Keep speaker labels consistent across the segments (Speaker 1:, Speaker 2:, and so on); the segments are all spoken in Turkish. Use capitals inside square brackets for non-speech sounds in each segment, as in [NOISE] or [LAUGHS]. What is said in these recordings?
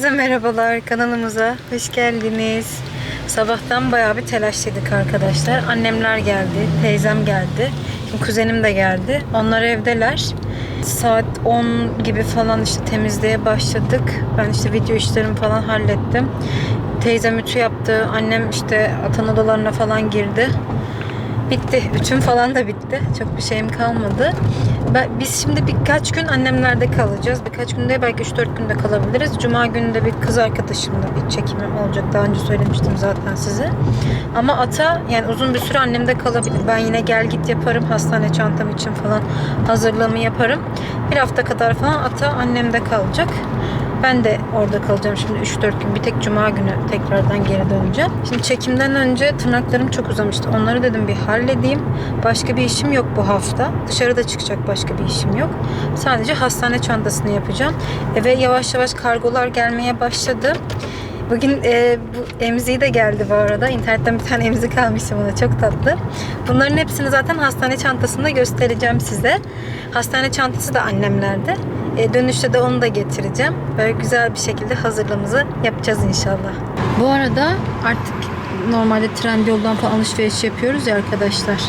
Speaker 1: Herkese merhabalar kanalımıza hoş geldiniz. Sabahtan bayağı bir telaşlıydık arkadaşlar. Annemler geldi, teyzem geldi. Şimdi kuzenim de geldi. Onlar evdeler. Saat 10 gibi falan işte temizliğe başladık. Ben işte video işlerimi falan hallettim. Teyzem ütü yaptı. Annem işte atan odalarına falan girdi. Bitti. Ütüm falan da bitti. Çok bir şeyim kalmadı. Ben, biz şimdi birkaç gün annemlerde kalacağız. Birkaç günde belki 3-4 günde kalabiliriz. Cuma günü de bir kız arkadaşımla bir çekimim olacak. Daha önce söylemiştim zaten size. Ama ata yani uzun bir süre annemde kalabilir. Ben yine gel git yaparım. Hastane çantam için falan hazırlığımı yaparım. Bir hafta kadar falan ata annemde kalacak. Ben de orada kalacağım şimdi 3-4 gün. Bir tek cuma günü tekrardan geri döneceğim. Şimdi çekimden önce tırnaklarım çok uzamıştı. Onları dedim bir halledeyim. Başka bir işim yok bu hafta. Dışarıda çıkacak başka bir işim yok. Sadece hastane çantasını yapacağım. E, ve yavaş yavaş kargolar gelmeye başladı. Bugün e, bu emziği de geldi bu arada. İnternetten bir tane emzik almıştım ona. Çok tatlı. Bunların hepsini zaten hastane çantasında göstereceğim size. Hastane çantası da annemlerde. E, dönüşte de onu da getireceğim. Böyle güzel bir şekilde hazırlığımızı yapacağız inşallah. Bu arada artık normalde Trendyol'dan falan alışveriş yapıyoruz ya arkadaşlar.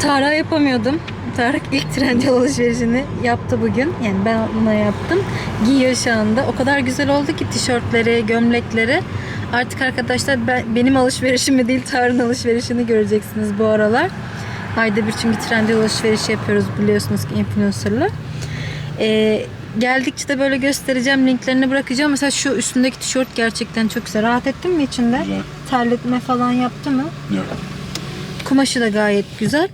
Speaker 1: Tarık'a yapamıyordum. Tarık ilk Trendyol alışverişini yaptı bugün. Yani ben ona yaptım. Giyiyor şu anda. O kadar güzel oldu ki tişörtleri, gömlekleri. Artık arkadaşlar ben, benim alışverişimi değil Tarık'ın alışverişini göreceksiniz bu aralar. Ayda bir çünkü Trendyol alışverişi yapıyoruz biliyorsunuz ki influencer'la. Ee, geldikçe de böyle göstereceğim linklerini bırakacağım. Mesela şu üstündeki tişört gerçekten çok güzel. Rahat ettin mi içinde?
Speaker 2: Güzel.
Speaker 1: Terletme falan yaptı mı?
Speaker 2: Yok.
Speaker 1: Kumaşı da gayet güzel.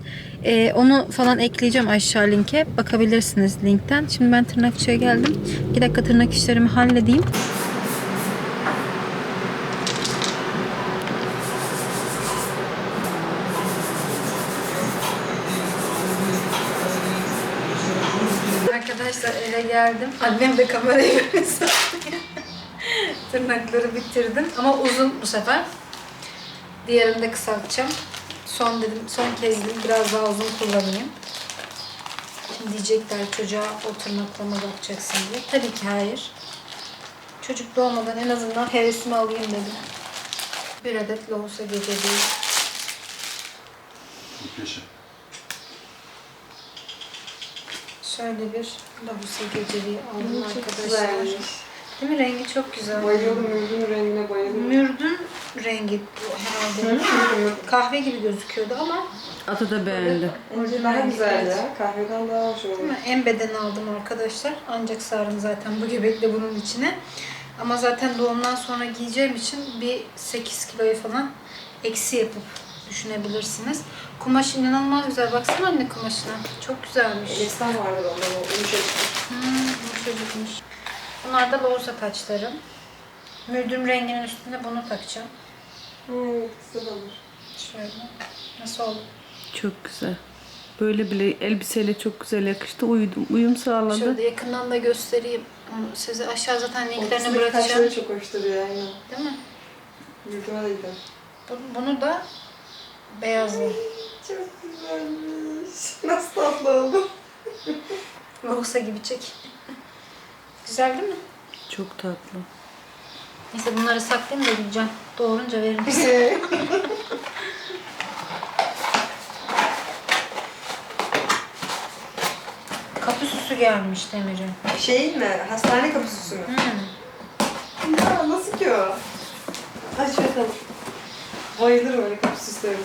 Speaker 1: Ee, onu falan ekleyeceğim aşağı linke. Bakabilirsiniz linkten. Şimdi ben tırnakçıya geldim. 2 dakika tırnak işlerimi halledeyim. Geldim. Annem de kamerayı [LAUGHS] görüyorsa. Tırnakları bitirdim. Ama uzun bu sefer. Diğerini de kısaltacağım. Son dedim, son kez dedim biraz daha uzun kullanayım. Şimdi diyecekler çocuğa o tırnaklama bakacaksın diye. Tabii ki hayır. Çocuk doğmadan en azından hevesimi alayım dedim. Bir adet lohusa geceliği.
Speaker 2: Yaşa.
Speaker 1: Şöyle bir lohusa geceliği aldım arkadaşlar.
Speaker 3: güzelmiş.
Speaker 1: Değil mi? Rengi çok güzel.
Speaker 3: Bayılıyorum mürdün rengine bayılıyorum.
Speaker 1: Mürdün rengi bu herhalde. Kahve gibi gözüküyordu ama
Speaker 4: Ata da beğendi.
Speaker 3: Bence daha güzel ya. Kahveden daha hoş
Speaker 1: Değil
Speaker 3: olur.
Speaker 1: mi? En beden aldım arkadaşlar. Ancak sarım zaten bu göbekle bunun içine. Ama zaten doğumdan sonra giyeceğim için bir 8 kiloyu falan eksi yapıp düşünebilirsiniz. Kumaş inanılmaz güzel. Baksana anne kumaşına. Çok güzelmiş.
Speaker 3: Elisten vardır ondan o yumuşacık.
Speaker 1: Hmm, yumuşacıkmış. Bunlar da loğusa taçlarım. Mürdüm renginin üstüne bunu takacağım.
Speaker 3: Hmm, güzel olur.
Speaker 1: Şöyle. Nasıl oldu?
Speaker 4: Çok güzel. Böyle bile elbiseyle çok güzel yakıştı. Uyudum. Uyum sağladı.
Speaker 1: Şöyle yakından da göstereyim. Size aşağı zaten linklerini
Speaker 3: Ortasındaki
Speaker 1: bırakacağım.
Speaker 3: taşları çok hoş duruyor aynen.
Speaker 1: Değil mi?
Speaker 3: Mürdüme de.
Speaker 1: Bu- Bunu da beyazlı.
Speaker 3: Çok güzelmiş. Nasıl tatlı oldu.
Speaker 1: Lohusa gibi çek. Güzel değil mi?
Speaker 4: Çok tatlı.
Speaker 1: Neyse bunları saklayayım da gideceğim. Doğurunca veririm size. [LAUGHS] Kapı süsü gelmiş Demir'in.
Speaker 3: Şey mi? Hastane kapısı mı?
Speaker 1: Hmm.
Speaker 3: Ya nasıl ki o? Aç bakalım. Bayılırım öyle kapı süslerine.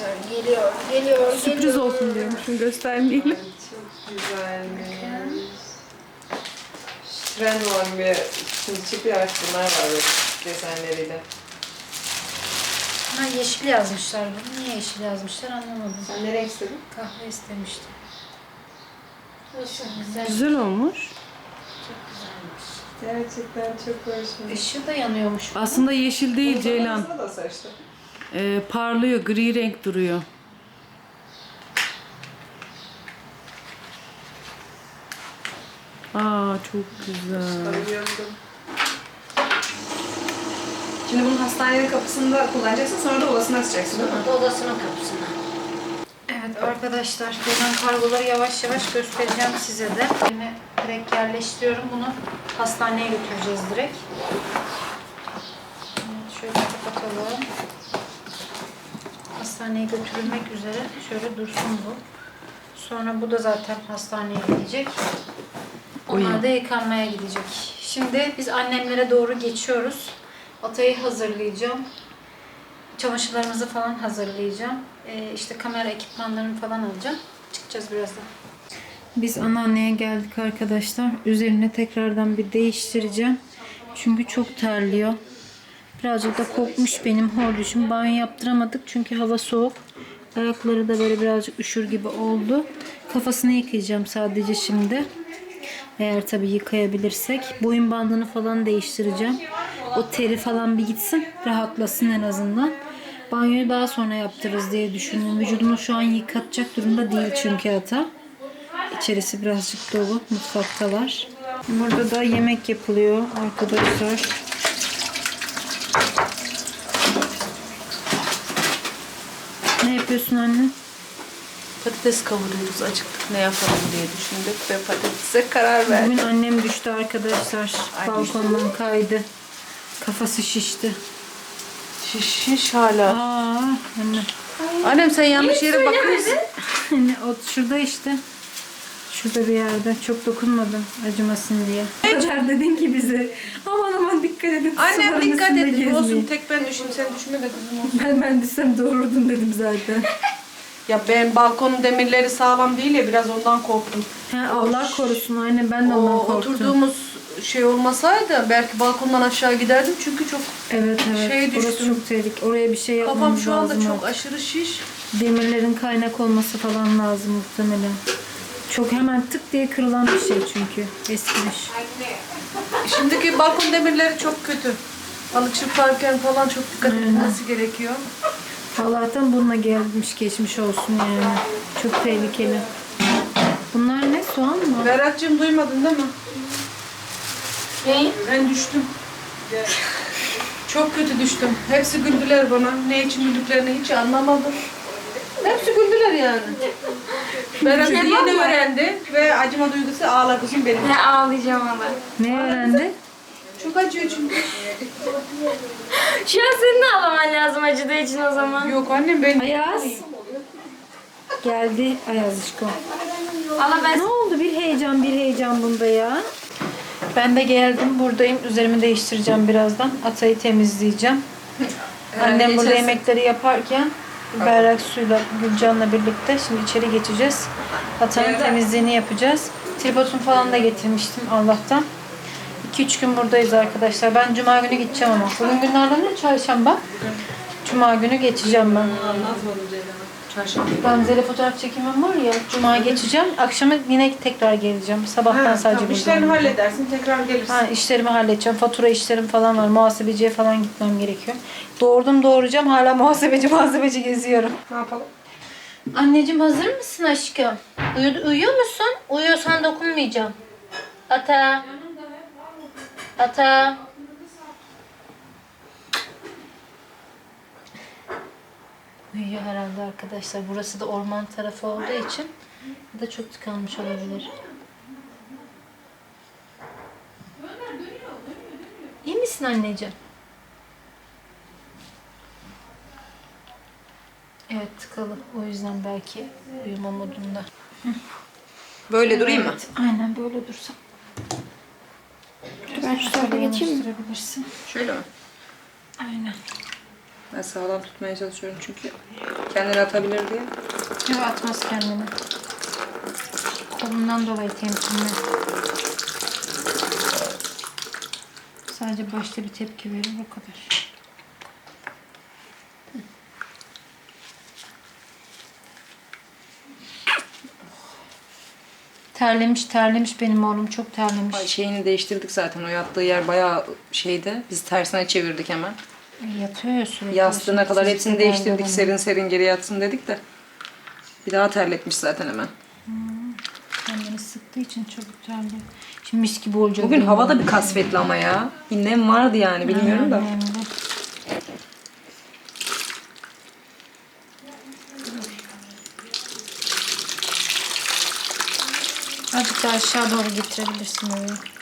Speaker 1: Arkadaşlar geliyor, geliyor,
Speaker 4: Sürpriz
Speaker 1: geliyor.
Speaker 4: olsun diyormuşum göstermeyelim.
Speaker 3: Çok güzelmiş. Trend olan bir şimdi çıkıyor artık bunlar var böyle desenleriyle.
Speaker 1: Ha yeşil yazmışlar bunu. Niye yeşil yazmışlar anlamadım.
Speaker 3: Sen ne renk istedin?
Speaker 1: Kahve istemiştim. Çok güzel.
Speaker 4: Güzel olmuş.
Speaker 3: Gerçekten çok hoşmuş.
Speaker 1: Işığı da yanıyormuş.
Speaker 4: Aslında yeşil değil Ceylan.
Speaker 3: Da saçtı?
Speaker 4: Ee, parlıyor. Gri renk duruyor. Aa çok güzel.
Speaker 3: Şimdi bunu hastanenin kapısında kullanacaksın sonra da odasına açacaksın değil mi?
Speaker 1: Odasının kapısına. Evet arkadaşlar gelen kargoları yavaş yavaş göstereceğim size de. Yine direkt yerleştiriyorum. Bunu hastaneye götüreceğiz direkt. Evet, şöyle kapatalım. Hastaneye götürülmek üzere. Şöyle dursun bu. Sonra bu da zaten hastaneye gidecek. Onlar da yıkanmaya gidecek. Şimdi biz annemlere doğru geçiyoruz. Atayı hazırlayacağım. Çamaşırlarımızı falan hazırlayacağım. Ee, işte kamera ekipmanlarını falan alacağım. Çıkacağız birazdan. Biz anneanneye geldik arkadaşlar. Üzerine tekrardan bir değiştireceğim. Çünkü çok terliyor. Birazcık da kokmuş benim horduşum. Banyo yaptıramadık çünkü hava soğuk. Ayakları da böyle birazcık üşür gibi oldu. Kafasını yıkayacağım sadece şimdi. Eğer tabii yıkayabilirsek. Boyun bandını falan değiştireceğim. O teri falan bir gitsin. Rahatlasın en azından. Banyoyu daha sonra yaptırırız diye düşündüm. Vücudumu şu an yıkatacak durumda değil çünkü ata. İçerisi birazcık dolu. Mutfaktalar. Burada da yemek yapılıyor arkadaşlar. Yapıyorsun anne?
Speaker 4: Patates kavuruyoruz. Acıktık ne yapalım diye düşündük ve patatese karar verdik.
Speaker 1: Bugün annem düştü arkadaşlar. Balkondan kaydı. Kafası şişti.
Speaker 4: Şiş şiş hala.
Speaker 1: Aa, anne.
Speaker 4: Annem sen yanlış yere bakıyorsun.
Speaker 1: Anne o şurada işte. Şurada bir yerde. Çok dokunmadım acımasın diye. Hacer dedin ki bize. Aman edin.
Speaker 4: Annem
Speaker 1: suların
Speaker 4: dikkat
Speaker 1: üstünde
Speaker 4: et.
Speaker 1: gezmeyin."
Speaker 4: Olsun tek ben düşeyim sen düşme de kızım olsun.
Speaker 1: Ben ben düşsem doğururdum dedim zaten.
Speaker 4: Ya ben balkonun demirleri sağlam değil ya biraz ondan korktum.
Speaker 1: He, Allah korusun anne ben de ondan
Speaker 4: O
Speaker 1: korktum.
Speaker 4: oturduğumuz şey olmasaydı belki balkondan aşağı giderdim çünkü çok
Speaker 1: Evet evet.
Speaker 4: Şey
Speaker 1: Orası
Speaker 4: düştüm.
Speaker 1: çok tehlikeli. Oraya bir şey yapmamız
Speaker 4: kafam şu anda
Speaker 1: lazım
Speaker 4: çok
Speaker 1: artık.
Speaker 4: aşırı şiş.
Speaker 1: Demirlerin kaynak olması falan lazım muhtemelen. Çok hemen tık diye kırılan bir şey çünkü. Eskimiş.
Speaker 4: Şimdiki balkon demirleri çok kötü. Halı çırparken falan çok dikkat edilmesi gerekiyor.
Speaker 1: Allah'tan bununla gelmiş geçmiş olsun yani. Çok tehlikeli. Bunlar ne? Soğan mı?
Speaker 4: Berat'cığım duymadın değil mi?
Speaker 3: Neyi?
Speaker 4: Ben düştüm. Çok kötü düştüm. Hepsi güldüler bana. Ne için güldüklerini hiç anlamadım. Hepsi güldüler yani. Berat yeni öğrendi ve acıma duygusu ağla kızım benim.
Speaker 3: Ne ağlayacağım ama.
Speaker 1: Ne öğrendi?
Speaker 4: Çok acıyor çünkü.
Speaker 3: Şu an senin de ağlaman lazım acıdığı için o zaman.
Speaker 4: Yok annem ben
Speaker 1: Ayaz. Geldi Ayaz Işko.
Speaker 3: Allah ben
Speaker 1: Ne oldu? Bir heyecan bir heyecan bunda ya. Ben de geldim buradayım. Üzerimi değiştireceğim birazdan. Atayı temizleyeceğim. Annem burada yemekleri yaparken berrak suyla Gülcan'la birlikte şimdi içeri geçeceğiz. Atayın temizliğini yapacağız. Tripodunu falan da getirmiştim Allah'tan. 2-3 gün buradayız arkadaşlar. Ben cuma günü gideceğim ama. Bugün günlerden ne? Çarşamba. Cuma günü geçeceğim ben. Gamze'yle fotoğraf çekimim var ya. Cuma geçeceğim. Akşama yine tekrar geleceğim. Sabahtan sadece burada.
Speaker 4: işlerini halledersin tekrar gelirsin.
Speaker 1: Ha, işlerimi halledeceğim. Fatura işlerim falan var. Muhasebeciye falan gitmem gerekiyor. Doğurdum doğuracağım. Hala muhasebeci muhasebeci geziyorum.
Speaker 4: Ne yapalım?
Speaker 1: Anneciğim hazır mısın aşkım? Uyu- uyuyor musun? Uyuyorsan dokunmayacağım. Ata. Ata. Uyuyor herhalde arkadaşlar. Burası da orman tarafı olduğu için da çok tıkanmış olabilir. İyi misin anneciğim? Evet tıkalı. O yüzden belki uyuma modunda.
Speaker 4: Böyle durayım mı?
Speaker 1: Evet, aynen böyle dursa. Ben şu tarafa geçeyim mi?
Speaker 4: Şöyle mi?
Speaker 1: Aynen.
Speaker 4: Ben sağlam tutmaya çalışıyorum çünkü kendini atabilir diye.
Speaker 1: Yok atmaz kendini. Kolundan dolayı temkinli. Sadece başta bir tepki verir o kadar. Terlemiş terlemiş benim oğlum çok terlemiş.
Speaker 2: Ay, Şeyini değiştirdik zaten. O yattığı yer bayağı şeydi. Biz tersine çevirdik hemen.
Speaker 1: Yatıyor ya.
Speaker 2: Yastığına kadar hepsini değiştirdik serin serin geri yatsın dedik de. Bir daha terletmiş zaten hemen.
Speaker 1: Hmm, kendini sıktığı için çabuk terliyor. Şimdi mis gibi olacak.
Speaker 2: Bugün hava da bir kasvetli ama ya. Bir nem vardı yani bilmiyorum da.
Speaker 1: Nemli. Azıcık daha aşağı doğru getirebilirsin orayı.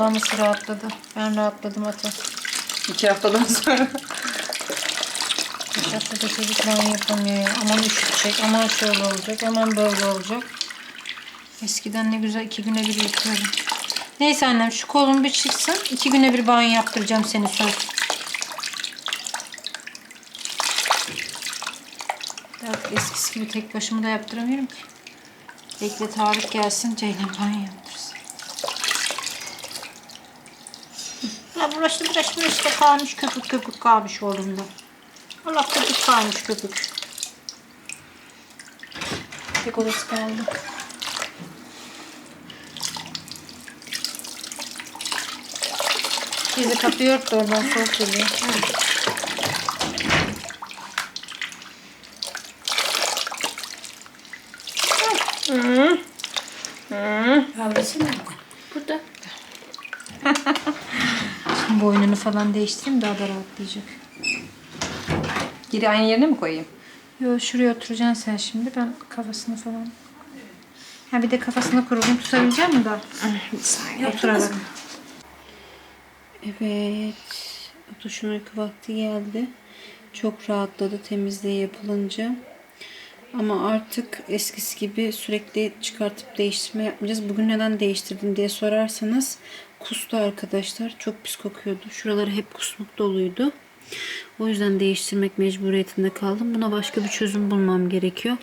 Speaker 1: Allah nasıl rahatladı. Ben rahatladım ata.
Speaker 2: İki haftadan sonra.
Speaker 1: Hiç haftada çocuk banyo yapamıyor ya. Aman üşütecek, aman şöyle olacak, aman böyle olacak. Eskiden ne güzel iki güne bir yıkıyordum. Neyse annem şu kolun bir çıksın. iki güne bir banyo yaptıracağım seni söz. Eskisi gibi tek başıma da yaptıramıyorum ki. Bekle Tarık gelsin Ceylan banyo Ya burası burası işte kalmış köpük köpük kalmış oğlumda. Allah köpük kalmış köpük. Tek odası kaldı. Bizi kapıyı örttü oradan soğuk geliyor.
Speaker 3: Havlusu nerede?
Speaker 1: Burada. Şimdi boynunu falan değiştireyim daha da rahatlayacak.
Speaker 2: Geri aynı yerine mi koyayım?
Speaker 1: Yo şuraya oturacaksın sen şimdi. Ben kafasını falan... Ha bir de kafasını kurulum tutabilecek mi daha? Oturarak. Evet. Otuşun uyku vakti geldi. Çok rahatladı temizliği yapılınca. Ama artık eskisi gibi sürekli çıkartıp değiştirme yapmayacağız. Bugün neden değiştirdim diye sorarsanız kustu arkadaşlar. Çok pis kokuyordu. Şuraları hep kusmuk doluydu. O yüzden değiştirmek mecburiyetinde kaldım. Buna başka bir çözüm bulmam gerekiyor.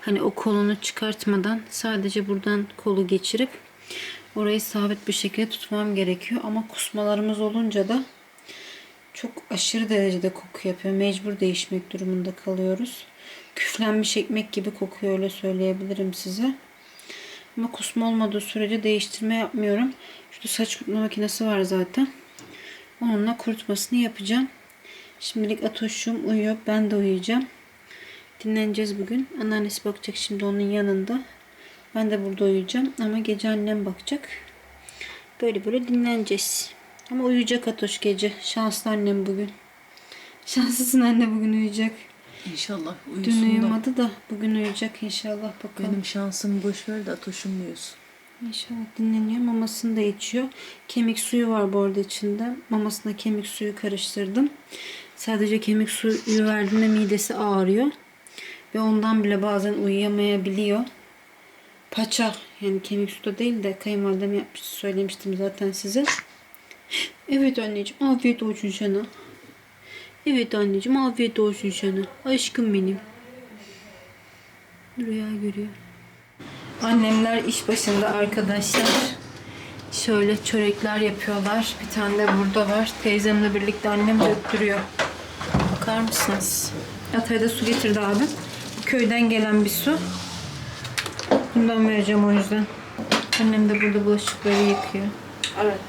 Speaker 1: Hani o kolunu çıkartmadan sadece buradan kolu geçirip orayı sabit bir şekilde tutmam gerekiyor. Ama kusmalarımız olunca da çok aşırı derecede koku yapıyor. Mecbur değişmek durumunda kalıyoruz. Küflenmiş ekmek gibi kokuyor öyle söyleyebilirim size. Ama kusma olmadığı sürece değiştirme yapmıyorum. Şurada saç kurutma makinesi var zaten. Onunla kurutmasını yapacağım. Şimdilik Atoş'um uyuyor. Ben de uyuyacağım. Dinleneceğiz bugün. Anneannesi bakacak şimdi onun yanında. Ben de burada uyuyacağım. Ama gece annem bakacak. Böyle böyle dinleneceğiz. Ama uyuyacak Atoş gece. Şanslı annem bugün. Şanslısın anne bugün uyuyacak.
Speaker 3: İnşallah
Speaker 1: Dün
Speaker 3: uyusun da.
Speaker 1: uyumadı da bugün uyuyacak inşallah bakalım.
Speaker 3: Benim şansımı boş ver de Atoş'um uyusun.
Speaker 1: İnşallah dinleniyor. Mamasını da içiyor. Kemik suyu var bu arada içinde. Mamasına kemik suyu karıştırdım. Sadece kemik suyu verdiğimde midesi ağrıyor. Ve ondan bile bazen uyuyamayabiliyor. Paça yani kemik su da değil de kayınvalidem yapmıştı söylemiştim zaten size. Evet anneciğim afiyet olsun sana. Evet anneciğim afiyet olsun sana. Aşkım benim. Rüya görüyor. Annemler iş başında arkadaşlar. Şöyle çörekler yapıyorlar. Bir tane de burada var. Teyzemle birlikte annem döktürüyor. Bakar mısınız? Atay'a da su getirdi abi. Köyden gelen bir su. Bundan vereceğim o yüzden. Annem de burada bulaşıkları yıkıyor.
Speaker 4: Evet.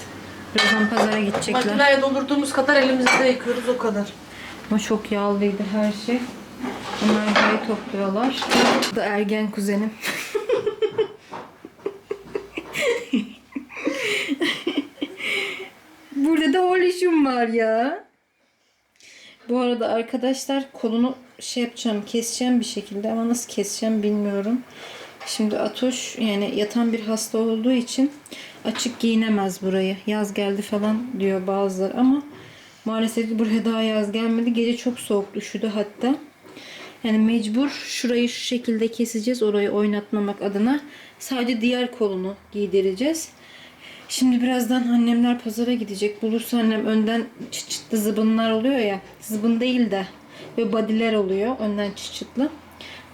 Speaker 1: Birazdan pazara gidecekler.
Speaker 4: Makineye doldurduğumuz kadar elimizde yıkıyoruz o kadar.
Speaker 1: Ama çok yağlıydı her şey. Onlar burayı topluyorlar. Bu da ergen kuzenim. Burada da oluşum var ya. Bu arada arkadaşlar kolunu şey yapacağım, keseceğim bir şekilde ama nasıl keseceğim bilmiyorum. Şimdi Atoş yani yatan bir hasta olduğu için açık giyinemez burayı. Yaz geldi falan diyor bazıları ama maalesef ki buraya daha yaz gelmedi. Gece çok soğuktu, üşüdü hatta. Yani mecbur şurayı şu şekilde keseceğiz orayı oynatmamak adına. Sadece diğer kolunu giydireceğiz. Şimdi birazdan annemler pazara gidecek. Bulursa annem önden çıt çıtlı zıbınlar oluyor ya. Zıbın değil de ve badiler oluyor önden çıt çıtlı.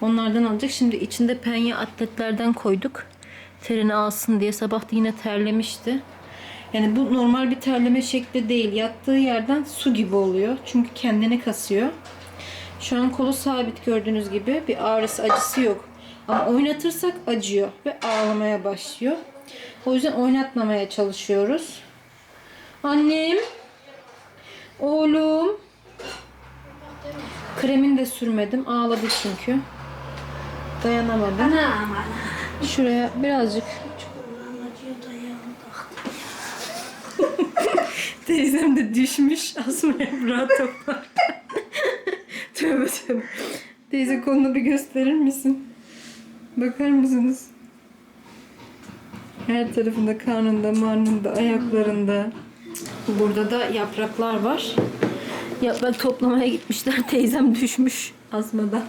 Speaker 1: Onlardan alacak. Şimdi içinde penye atletlerden koyduk. Terini alsın diye. Sabah da yine terlemişti. Yani bu normal bir terleme şekli değil. Yattığı yerden su gibi oluyor. Çünkü kendini kasıyor. Şu an kolu sabit gördüğünüz gibi. Bir ağrısı acısı yok. Ama oynatırsak acıyor ve ağlamaya başlıyor. O yüzden oynatmamaya çalışıyoruz. Annem. Oğlum. Kremini de sürmedim. Ağladı çünkü. Dayanamadım. Şuraya birazcık [LAUGHS] Teyzem de düşmüş. Asma yaprağı toplarken. tövbe tövbe. Teyze kolunu bir gösterir misin? Bakar mısınız? Her tarafında, karnında, marnında, ayaklarında. Burada da yapraklar var. Yaprak toplamaya gitmişler. [LAUGHS] Teyzem düşmüş asmada.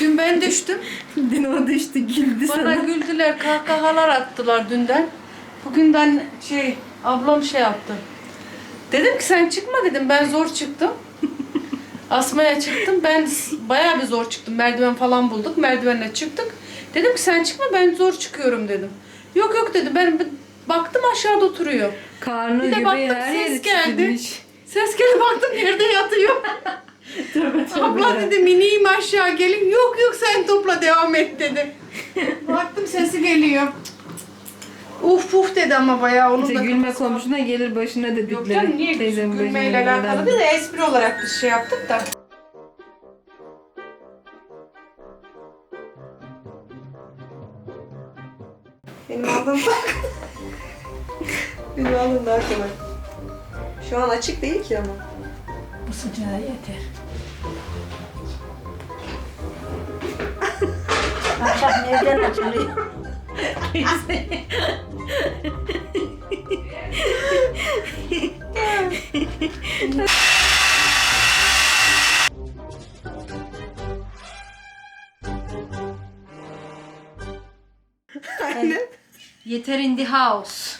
Speaker 4: Dün ben düştüm. [LAUGHS]
Speaker 1: Dün o düştü, güldü
Speaker 4: Bana
Speaker 1: sana.
Speaker 4: güldüler, kahkahalar attılar dünden. Bugünden şey, ablam şey yaptı. Dedim ki sen çıkma dedim. Ben zor çıktım. [LAUGHS] Asmaya çıktım. Ben bayağı bir zor çıktım. Merdiven falan bulduk. Merdivenle çıktık. Dedim ki sen çıkma ben zor çıkıyorum dedim. Yok yok dedi. Ben ben baktım aşağıda oturuyor.
Speaker 1: Karnı
Speaker 4: Bir de
Speaker 1: göbeği
Speaker 4: baktım
Speaker 1: her
Speaker 4: ses geldi.
Speaker 1: çizilmiş.
Speaker 4: Ses geldi baktım yerde yatıyor. [LAUGHS]
Speaker 1: Tövbe tövbe.
Speaker 4: Abla dedi miniyim aşağı gelin. Yok yok sen topla devam et dedi. [LAUGHS] Baktım sesi geliyor. Uf uf dedi ama bayağı onun
Speaker 1: İşte
Speaker 4: da
Speaker 1: gülme komşuna gelir başına dedikleri.
Speaker 4: Yok canım niye
Speaker 1: Teyzemin
Speaker 4: gülmeyle
Speaker 1: başına
Speaker 4: alakalı
Speaker 1: gelen.
Speaker 4: değil de espri olarak biz şey yaptık da.
Speaker 3: Benim aldığım Benim aldığım daha kolay. Şu an açık değil ki ama.
Speaker 1: Bu sıcağı yeter. Akşam nereden açılıyor? [LAUGHS] Yeter in the house.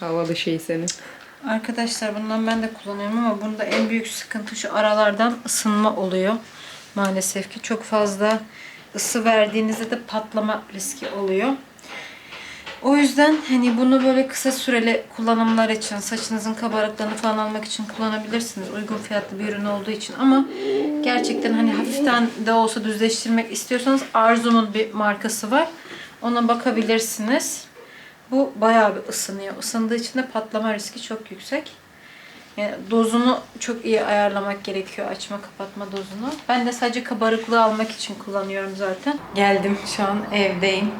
Speaker 2: Havalı şey senin.
Speaker 1: Arkadaşlar bundan ben de kullanıyorum ama bunda en büyük sıkıntı şu aralardan ısınma oluyor. Maalesef ki çok fazla ısı verdiğinizde de patlama riski oluyor. O yüzden hani bunu böyle kısa süreli kullanımlar için, saçınızın kabarıklığını falan almak için kullanabilirsiniz. Uygun fiyatlı bir ürün olduğu için ama gerçekten hani hafiften de olsa düzleştirmek istiyorsanız Arzum'un bir markası var. Ona bakabilirsiniz. Bu bayağı bir ısınıyor. Isındığı için de patlama riski çok yüksek. Yani dozunu çok iyi ayarlamak gerekiyor. Açma kapatma dozunu. Ben de sadece kabarıklığı almak için kullanıyorum zaten. Geldim şu an evdeyim.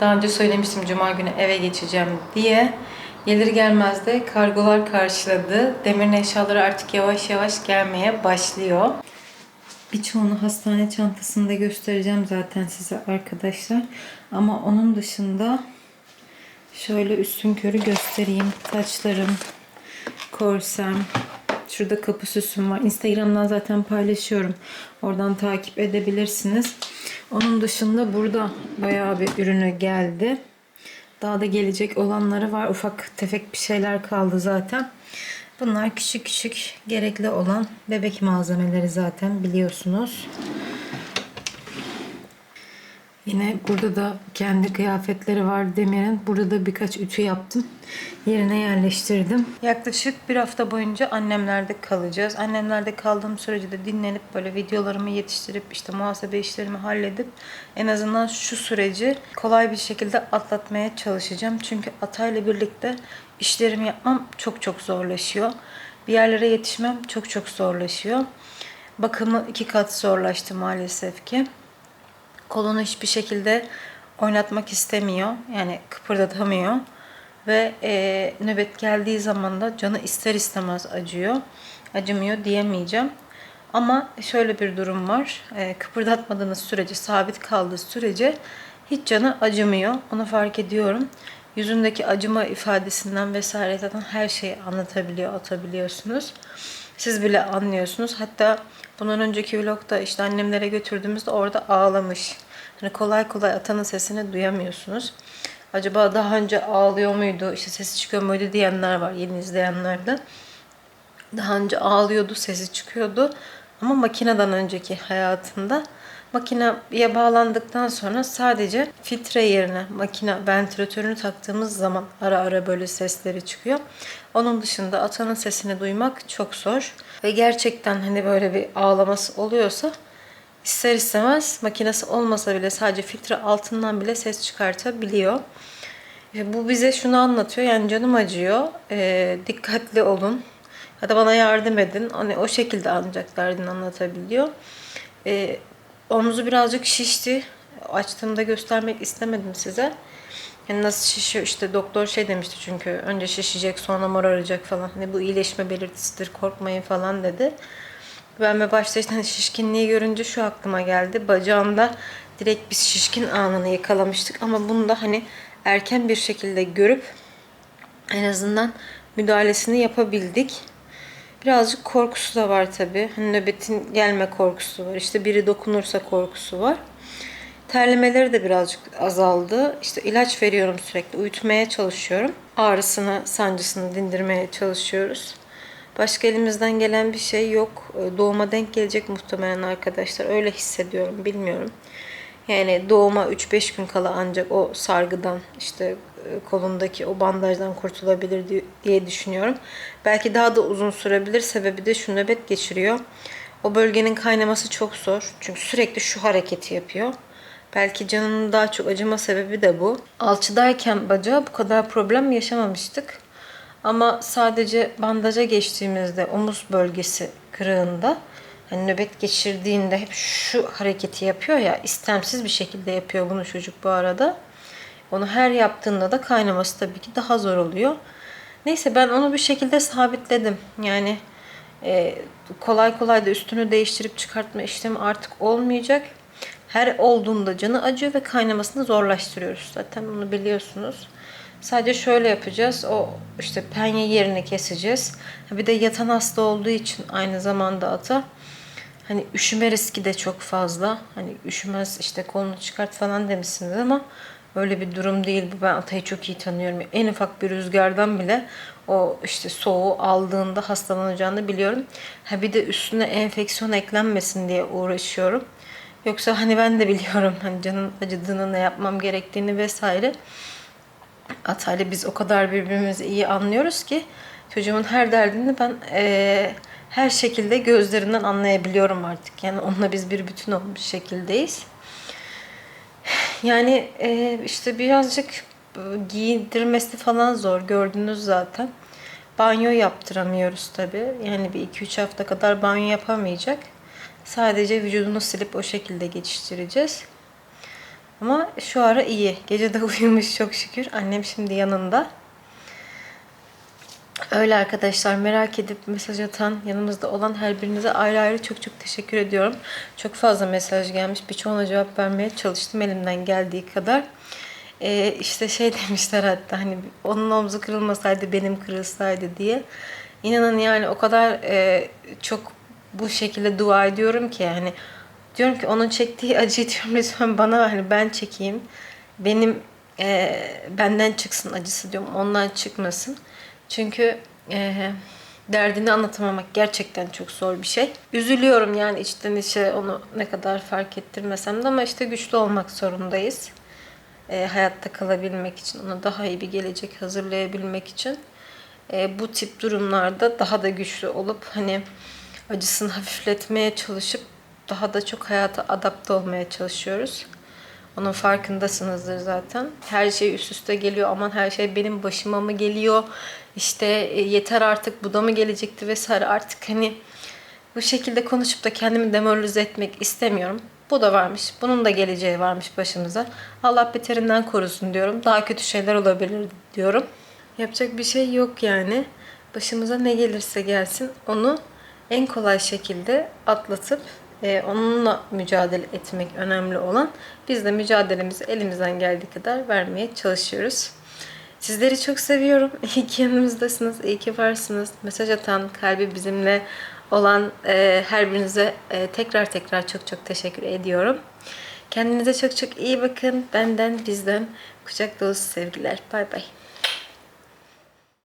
Speaker 1: Daha önce söylemiştim cuma günü eve geçeceğim diye. Gelir gelmez de kargolar karşıladı. Demir'in eşyaları artık yavaş yavaş gelmeye başlıyor. Birçoğunu hastane çantasında göstereceğim zaten size arkadaşlar. Ama onun dışında Şöyle üstün körü göstereyim. Taçlarım, korsem. Şurada kapı süsüm var. Instagram'dan zaten paylaşıyorum. Oradan takip edebilirsiniz. Onun dışında burada bayağı bir ürünü geldi. Daha da gelecek olanları var. Ufak tefek bir şeyler kaldı zaten. Bunlar küçük küçük gerekli olan bebek malzemeleri zaten biliyorsunuz. Yine burada da kendi kıyafetleri var Demir'in. Burada da birkaç ütü yaptım. Yerine yerleştirdim. Yaklaşık bir hafta boyunca annemlerde kalacağız. Annemlerde kaldığım sürece de dinlenip böyle videolarımı yetiştirip işte muhasebe işlerimi halledip en azından şu süreci kolay bir şekilde atlatmaya çalışacağım. Çünkü Atay'la birlikte işlerimi yapmam çok çok zorlaşıyor. Bir yerlere yetişmem çok çok zorlaşıyor. Bakımı iki kat zorlaştı maalesef ki kolunu hiçbir şekilde oynatmak istemiyor. Yani kıpırdatamıyor. Ve e, nöbet geldiği zaman da canı ister istemez acıyor. Acımıyor diyemeyeceğim. Ama şöyle bir durum var. E, kıpırdatmadığınız sürece, sabit kaldığı sürece hiç canı acımıyor. Onu fark ediyorum. Yüzündeki acıma ifadesinden vesaire zaten her şeyi anlatabiliyor, atabiliyorsunuz. Siz bile anlıyorsunuz. Hatta bundan önceki vlogda işte annemlere götürdüğümüzde orada ağlamış. Hani kolay kolay atanın sesini duyamıyorsunuz. Acaba daha önce ağlıyor muydu, işte sesi çıkıyor muydu diyenler var yeni izleyenlerde. Daha önce ağlıyordu, sesi çıkıyordu. Ama makineden önceki hayatında Makineye bağlandıktan sonra sadece filtre yerine makine ventilatörünü taktığımız zaman ara ara böyle sesleri çıkıyor. Onun dışında atanın sesini duymak çok zor. Ve gerçekten hani böyle bir ağlaması oluyorsa ister istemez makinesi olmasa bile sadece filtre altından bile ses çıkartabiliyor. Ve bu bize şunu anlatıyor. Yani canım acıyor. Ee, dikkatli olun. Ya da bana yardım edin. Hani o şekilde ancak derdini anlatabiliyor. Ee, omzu birazcık şişti. Açtığımda göstermek istemedim size. Yani nasıl şişiyor işte doktor şey demişti çünkü önce şişecek sonra moraracak falan. Hani bu iyileşme belirtisidir korkmayın falan dedi. Ben ve başta işte [LAUGHS] şişkinliği görünce şu aklıma geldi. Bacağımda direkt biz şişkin anını yakalamıştık ama bunu da hani erken bir şekilde görüp en azından müdahalesini yapabildik. Birazcık korkusu da var tabii. Hani nöbetin gelme korkusu var. İşte biri dokunursa korkusu var. Terlemeleri de birazcık azaldı. İşte ilaç veriyorum sürekli. Uyutmaya çalışıyorum. Ağrısını, sancısını dindirmeye çalışıyoruz. Başka elimizden gelen bir şey yok. Ee, Doğuma denk gelecek muhtemelen arkadaşlar. Öyle hissediyorum. Bilmiyorum. Yani doğuma 3-5 gün kala ancak o sargıdan işte kolundaki o bandajdan kurtulabilir di- diye düşünüyorum. Belki daha da uzun sürebilir. Sebebi de şu nöbet geçiriyor. O bölgenin kaynaması çok zor. Çünkü sürekli şu hareketi yapıyor. Belki canının daha çok acıma sebebi de bu. Alçıdayken bacağı bu kadar problem yaşamamıştık. Ama sadece bandaja geçtiğimizde omuz bölgesi kırığında hani nöbet geçirdiğinde hep şu hareketi yapıyor ya istemsiz bir şekilde yapıyor bunu çocuk bu arada. Onu her yaptığında da kaynaması tabii ki daha zor oluyor. Neyse ben onu bir şekilde sabitledim. Yani e, kolay kolay da üstünü değiştirip çıkartma işlemi artık olmayacak. Her olduğunda canı acıyor ve kaynamasını zorlaştırıyoruz. Zaten bunu biliyorsunuz. Sadece şöyle yapacağız. O işte penye yerini keseceğiz. Bir de yatan hasta olduğu için aynı zamanda ata hani üşüme riski de çok fazla. Hani üşümez işte kolunu çıkart falan demişsiniz ama öyle bir durum değil bu. Ben Atay'ı çok iyi tanıyorum. En ufak bir rüzgardan bile o işte soğuğu aldığında hastalanacağını biliyorum. Ha bir de üstüne enfeksiyon eklenmesin diye uğraşıyorum. Yoksa hani ben de biliyorum hani canın acıdığını ne yapmam gerektiğini vesaire. Atay'la biz o kadar birbirimizi iyi anlıyoruz ki çocuğumun her derdini ben eee, her şekilde gözlerinden anlayabiliyorum artık. Yani onunla biz bir bütün olmuş şekildeyiz. Yani eee, işte birazcık e, giydirmesi falan zor gördünüz zaten. Banyo yaptıramıyoruz tabii. Yani bir 2-3 hafta kadar banyo yapamayacak. Sadece vücudunu silip o şekilde geçiştireceğiz. Ama şu ara iyi. Gece de [LAUGHS] uyumuş çok şükür. Annem şimdi yanında. Öyle arkadaşlar merak edip mesaj atan, yanımızda olan her birinize ayrı ayrı çok çok teşekkür ediyorum. Çok fazla mesaj gelmiş. Birçoğuna cevap vermeye çalıştım elimden geldiği kadar. Ee, işte şey [LAUGHS] demişler hatta hani onun omzu kırılmasaydı benim kırılsaydı diye. İnanın yani o kadar e, çok bu şekilde dua ediyorum ki yani diyorum ki onun çektiği acıyı diyorum lütfen bana hani ben çekeyim. Benim e, benden çıksın acısı diyorum ondan çıkmasın. Çünkü e, derdini anlatamamak gerçekten çok zor bir şey. Üzülüyorum yani içten içe onu ne kadar fark ettirmesem de ama işte güçlü olmak zorundayız. E, hayatta kalabilmek için, ona daha iyi bir gelecek hazırlayabilmek için. E, bu tip durumlarda daha da güçlü olup hani acısını hafifletmeye çalışıp daha da çok hayata adapte olmaya çalışıyoruz. Onun farkındasınızdır zaten. Her şey üst üste geliyor. Aman her şey benim başıma mı geliyor? İşte e, yeter artık bu da mı gelecekti vesaire. Artık hani bu şekilde konuşup da kendimi demoralize etmek istemiyorum. Bu da varmış. Bunun da geleceği varmış başımıza. Allah beterinden korusun diyorum. Daha kötü şeyler olabilir diyorum. Yapacak bir şey yok yani. Başımıza ne gelirse gelsin onu en kolay şekilde atlatıp e, onunla mücadele etmek önemli olan. Biz de mücadelemizi elimizden geldiği kadar vermeye çalışıyoruz. Sizleri çok seviyorum. [LAUGHS] İyi ki yanımızdasınız. İyi ki varsınız. Mesaj atan, kalbi bizimle olan e, her birinize e, tekrar tekrar çok çok teşekkür ediyorum. Kendinize çok çok iyi bakın. Benden, bizden kucak dolusu sevgiler. Bay bay.